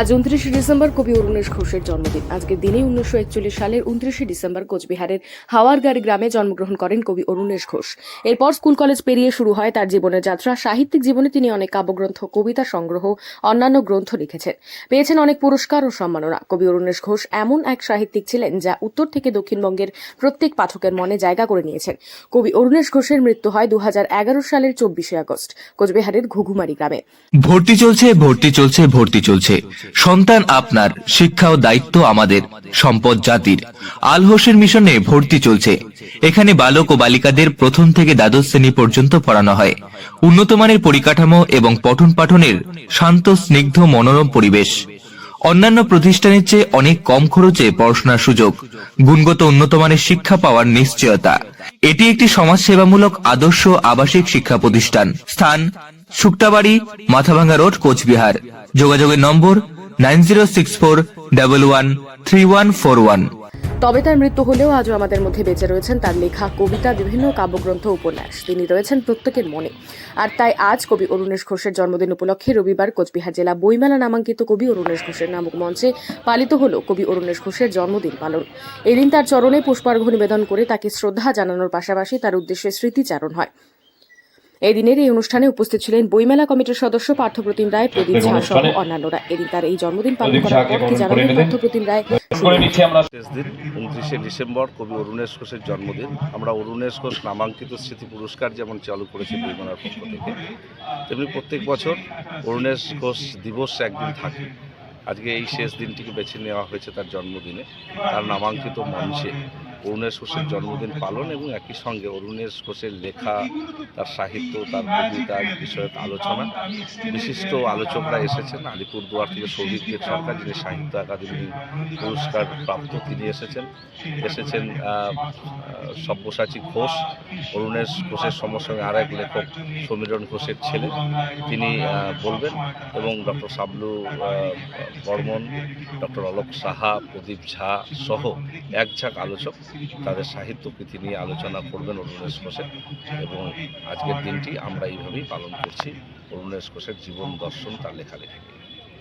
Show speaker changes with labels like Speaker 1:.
Speaker 1: আজ উনত্রিশে ডিসেম্বর কবি অরুণেশ ঘোষের জন্মদিন। আজকের দিনেই উনিশশো একচল্লিশ সালের উনত্রিশে ডিসেম্বর কোচবিহারের হাওয়ারগাড়ি গ্রামে জন্মগ্রহণ করেন কবি অরুণেশ ঘোষ। এরপর স্কুল কলেজ পেরিয়ে শুরু হয় তার জীবনের যাত্রা। সাহিত্যিক জীবনে তিনি অনেক কাব্যগ্রন্থ, কবিতা সংগ্রহ, অন্যান্য গ্রন্থ লিখেছেন। পেয়েছেন অনেক পুরস্কার ও সম্মাননা। কবি অরুণেশ ঘোষ এমন এক সাহিত্যিক ছিলেন যা উত্তর থেকে দক্ষিণবঙ্গের প্রত্যেক পাঠকের মনে জায়গা করে নিয়েছেন। কবি অরুণেশ ঘোষের মৃত্যু হয় দু হাজার এগারো সালের চব্বিশে আগস্ট কোচবিহারের ঘুঘুমারি গ্রামে।
Speaker 2: ভর্তি চলছে ভর্তি চলছে ভর্তি চলছে। সন্তান আপনার, শিক্ষা ও দায়িত্ব আমাদের, সম্পদ জাতির। আল হোসেন মিশনে ভর্তি চলছে। এখানে বালক ও বালিকাদের প্রথম থেকে দ্বাদশ শ্রেণি পর্যন্ত পড়ানো হয়। উন্নতমানের পরিকাঠামো এবং পঠন পাঠনের শান্ত, স্নিগ্ধ, মনোরম পরিবেশ। অন্যান্য প্রতিষ্ঠানের চেয়ে অনেক কম খরচে পড়াশোনার সুযোগ। গুণগত উন্নত মানের শিক্ষা পাওয়ার নিশ্চয়তা। এটি একটি সমাজসেবামূলক, আদর্শ, আবাসিক শিক্ষা প্রতিষ্ঠান। স্থান শুক্তাবাড়ি, মাথাভাঙ্গা রোড, কোচবিহার। যোগাযোগের নম্বর nine zero six four one three one four one.
Speaker 1: তবে তার মৃত্যু হলেও আজও আমাদের মধ্যে বেঁচে রয়েছেন তার লেখা, কবিতা, বিভিন্ন কাব্যগ্রন্থ উপন্যাস। তিনি রয়েছেন প্রত্যেকের মনে। আর তাই আজ কবি অরুণেশ ঘোষের জন্মদিন উপলক্ষে রবিবার কোচবিহার জেলা বইমেলা নামাঙ্কিত কবি অরুণেশ ঘোষের নামক মঞ্চে পালিত হল কবি অরুণেশ ঘোষের জন্মদিন পালন। এদিন তার চরণে পুষ্পার্ঘ্য নিবেদন করে তাকে শ্রদ্ধা জানানোর পাশাপাশি তার উদ্দেশ্যে স্মৃতিচারণ হয়। এই দিনের এই অনুষ্ঠানে উপস্থিত ছিলেন বইমেলা কমিটির সদস্য পার্থপ্রতিম রায় প্রদীপ ঝা সহ অন্যান্যরা। এদিন তার এই জন্মদিন পালন করার পর কি জানালেন
Speaker 3: নিলেন।
Speaker 1: পার্থপ্রতিম রায়।
Speaker 4: শেষ দিন উনত্রিশে ডিসেম্বর কবি অরুণেশ ঘোষের জন্মদিন। আমরা অরুণেশ ঘোষ নামাঙ্কিত স্মৃতি পুরস্কার যেমন চালু করেছি বইমেলার পক্ষ থেকে তেমনি প্রত্যেক বছর অরুণেশ ঘোষ দিবস একদিন থাকে। আজকে এই শেষ দিনটিকে বেছে নেওয়া হয়েছে তার জন্মদিনে। তার নামাঙ্কিত মঞ্চে। অরুণেশ ঘোষের জন্মদিন পালন এবং একই সঙ্গে অরুণেশ ঘোষের লেখা, তার সাহিত্য, তার কবিতার বিষয়ক আলোচনা। বিশিষ্ট আলোচকরা এসেছেন। আলিপুরদুয়ার থেকে সৌভিক দেব সরকার, যিনি সাহিত্য একাডেমি পুরস্কার প্রাপ্ত, তিনি এসেছেন। এসেছেন সব্যসাচী ঘোষ অরুণেশ ঘোষের সমসঙ্গে আর এক লেখক সমীরণ ঘোষের ছেলে। তিনি বলবেন এবং ডক্টর সাবলু বর্মন ডক্টর অলোক সাহা, প্রদীপ ঝা সহ এক ঝাঁক আলোচক। তাদের সাহিত্য প্রীতি নিয়ে আলোচনা করবেন অরুণেশ ঘোষের। এবং আজকের দিনটি আমরা এইভাবেই পালন করছি। অরুণেশ ঘোষের জীবন দর্শন তার লেখালেখি